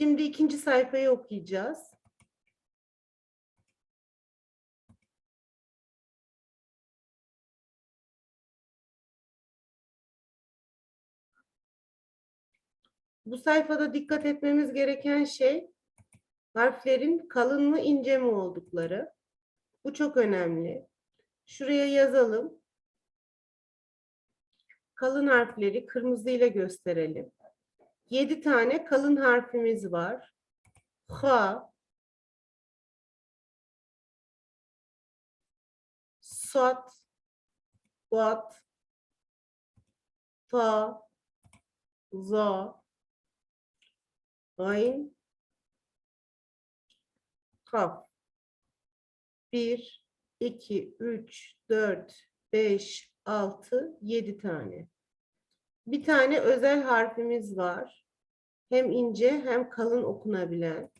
Şimdi ikinci sayfayı okuyacağız. Bu sayfada dikkat etmemiz gereken şey harflerin kalın mı ince mi oldukları. Bu çok önemli. Şuraya yazalım. Kalın harfleri kırmızı ile gösterelim. Yedi tane kalın harfimiz var. Ha, sat, bat, ta, za, ayn, kaf. Bir, iki, üç, dört, beş, altı, yedi tane. Bir tane özel harfimiz var. Hem ince hem kalın okunabilen.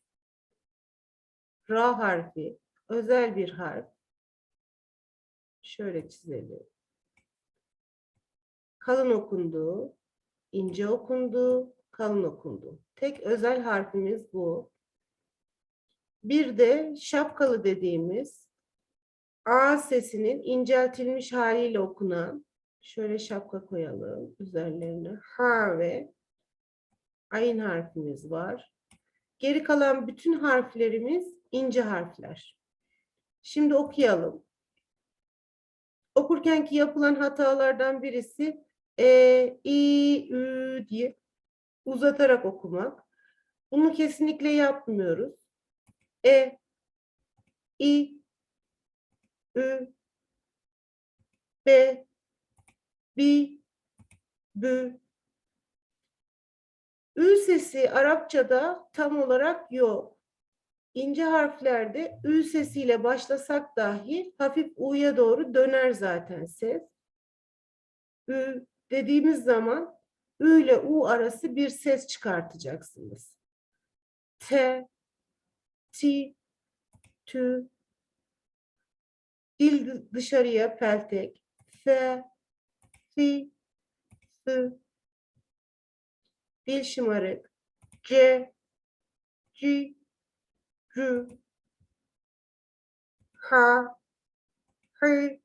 Ra harfi. Özel bir harf. Şöyle çizelim. Kalın okundu, ince okundu, kalın okundu. Tek özel harfimiz bu. Bir de şapkalı dediğimiz A sesinin inceltilmiş haliyle okunan şöyle şapka koyalım üzerlerine ha ve ayın harfimiz var. Geri kalan bütün harflerimiz ince harfler. Şimdi okuyalım. Okurkenki yapılan hatalardan birisi e, i, ü diye uzatarak okumak. Bunu kesinlikle yapmıyoruz. E, i, ü, b, bi, bü. Ü sesi Arapçada tam olarak yok. İnce harflerde ü sesiyle başlasak dahi hafif u'ya doğru döner zaten ses. Ü dediğimiz zaman ü ile u arası bir ses çıkartacaksınız. T, ti, tü, dil dışarıya peltek, f, fi, fı, dil şımarık, c, ci, cü, ha, hı,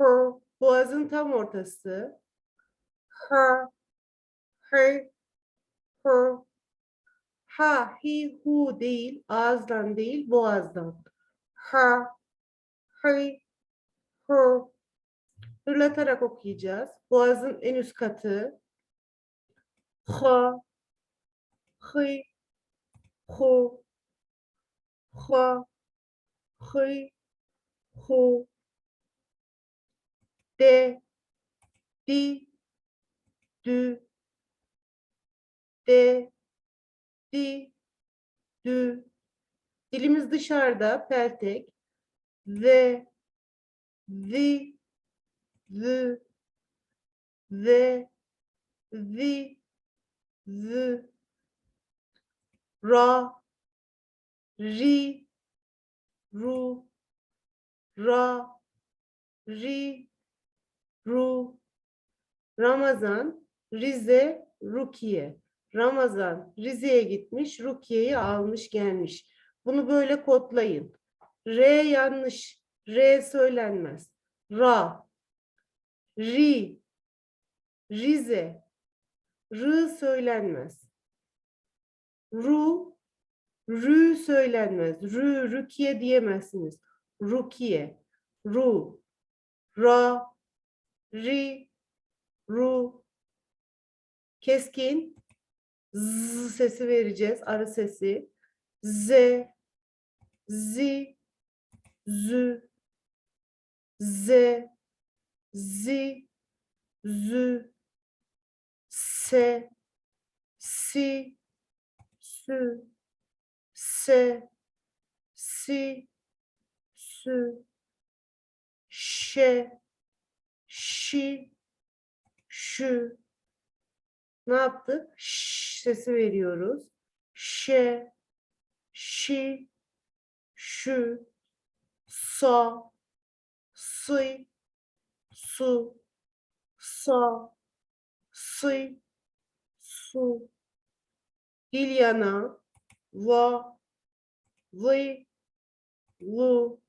hı, boğazın tam ortası, ha, hı, hı, ha, hi, hu değil, ağızdan değil, boğazdan. Ha, hı, hı. Hırlatarak okuyacağız. Boğazın en üst katı. Ha, hı, hu, ha, hı, hu, de, di, dü, de, di, dü. Dilimiz dışarıda, peltek. Ve, vi, vü, ve, vi, vü. Ra, ri, ru, ra, ri, ru. Ramazan, Rize, Rukiye. Ramazan Rize'ye gitmiş, Rukiye'yi almış gelmiş. Bunu böyle kodlayın. R yanlış. R söylenmez. Ra, Ri, Rize, R söylenmez. Ru, Rü söylenmez. Rü, Rukiye diyemezsiniz. Rukiye, Ru, Ra, Ri, Ru. Keskin. Z sesi vereceğiz. Arı sesi. Z, zi, zü, z, zi, zü, se, si, sü, se, si, sü, şe, şi, şu. Ne yaptık? Ş sesi veriyoruz. Şe, şi, şu, sa, sı, su, sa, sı, su. Dil yana. Va. Vi. Vu.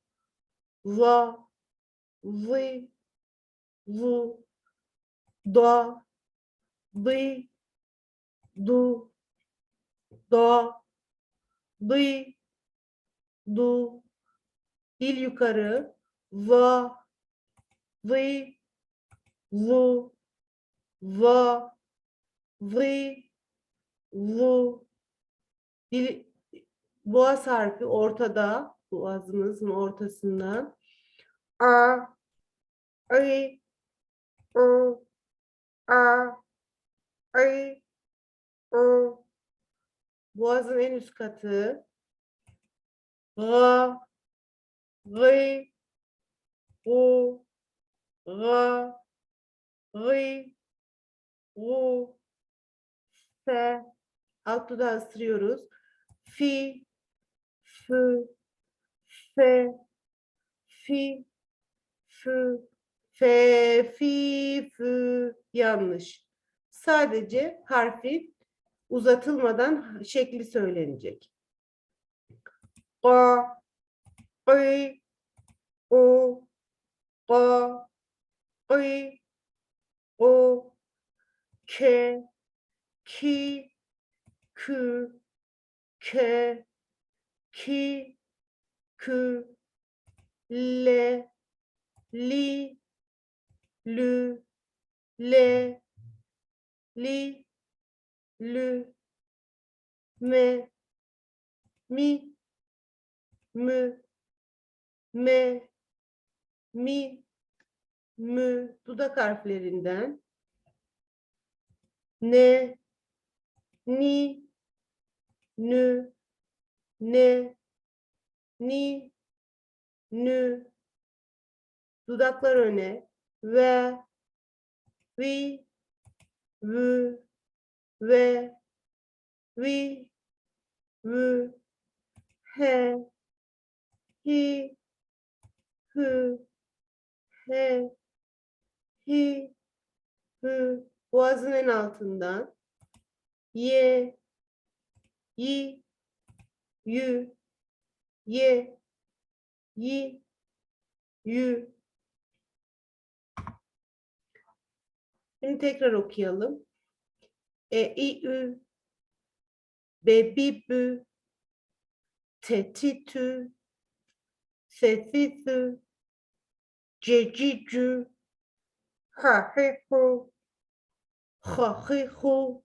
Va. Vi. Vu. Da. Di. Du. Da. Di. Du. Dil yukarı. Va. Vi. Vu. Va. Vi. Vu. Dil, boğaz harfi ortada. Boğazımızın ortasından. A. I. O. A. I. O. Boğazın en üst katı. Ra. Ri. Ru. Ra. Ri. Ru. Fe. Alt dudağı ısırıyoruz. Fi. Fı. Fe. Fi. Fı. Fe. Fi. Fı. Yanlış. Sadece harfi uzatılmadan şekli söylenecek. Ga. Gı. O. Ga. Gı. O. Ke. Ki. Kü. Ke. Ki. Kü. Le. Li. Lü. Le. Li. Lü. Me. Mi. Mü. Me. Mi. Mü. Dudak harflerinden. Ne. Ni. Nü. Ne. Ni. Nü. Dudaklar öne. Ve. Vi. Vü. Ve. Vi. Vü. He. Hi. Hü. He. Hi. Hü. Boğazın en altından. Ye. Yi. Yü. Ye. Yi. Yü. Şimdi tekrar okuyalım. E, i, ü. Be, bi, bü. Te, ti, tü. Se, si, sü. Ce, ci, cü. Ha, he, hu. Ha, hi, hu.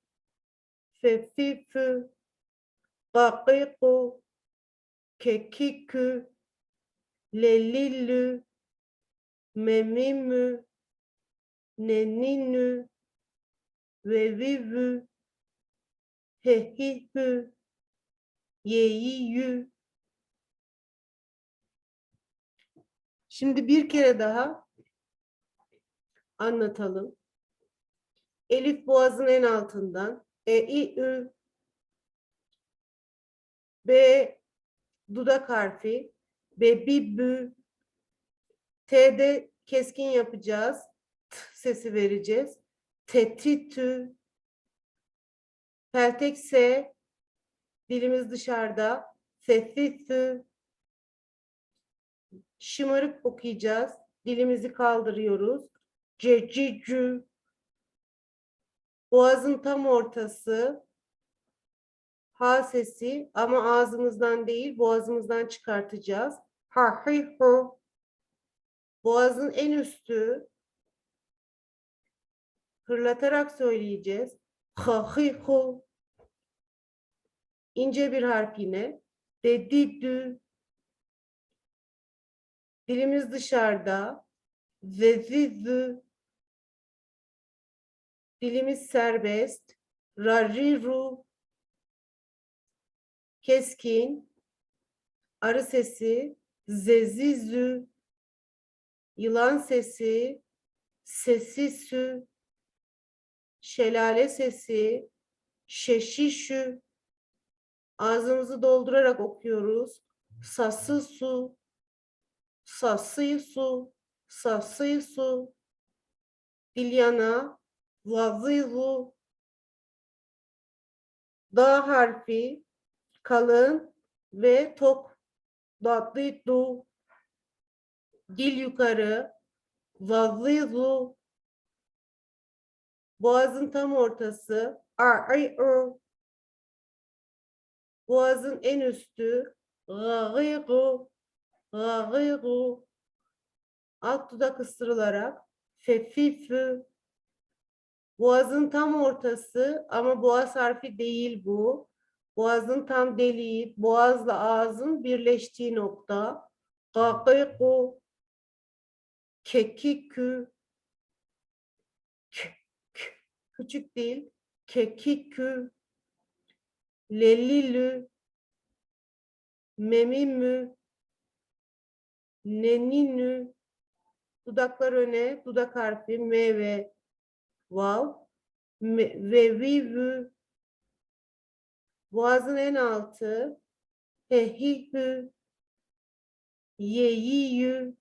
Se, si, sü. Şe, şi, şü. Sa, sı, su. La, zi, zu. Da, ti, tu. La, zi, zu. A, i, u. Ga, gi, gu. Fe, fi, fü. Ga, gi, gu. Ke, ki, kü. Le, li, lü. Me, mi, mü. Ne, ni, nü. Ve, vi, vü. He, hi, hü. Ye, yi, yü. Şimdi bir kere daha anlatalım. Elif boğazın en altından. E, i, ü. B dudak harfi. B, bi, bü. T'de keskin yapacağız. T sesi vereceğiz. Te, ti, tü. Peltek S. Dilimiz dışarıda. Sessiz sü. Şımarık okuyacağız. Dilimizi kaldırıyoruz. Ce, ci, cü. Boğazın tam ortası. Ha sesi ama ağzımızdan değil boğazımızdan çıkartacağız. Ha, hi, hu. Boğazın en üstü. Hırlatarak söyleyeceğiz. Ha, hi, hu. İnce bir harf yine. De, di, dü. Dilimiz dışarıda. Ze, zi, zü. Dilimiz serbest. Ra, ri, ru. keskin, arı sesi, zezizü, yılan sesi, sesisü, şelale sesi, şeşişü, ağzımızı doldurarak okuyoruz. Sası su, sası su, sası su, dilyana, vazivu, da harfi, kalın ve tok, datlı dil yukarı, vazivu, boğazın tam ortası, a, ay, ı, boğazın en üstü, gâgîgû, gâgîgû, alt dudak ısırılarak, fefifü, boğazın tam ortası ama boğaz harfi değil bu. Boğazın tam deliği, boğazla ağzın birleştiği nokta. Gâgîgû, kekikü, küçük değil, kekikü, lelilü, memimü, neninü, dudaklar öne, dudak harfi m ve vav, ve vivü, boğazın en altı, hehihü, yeyiyü,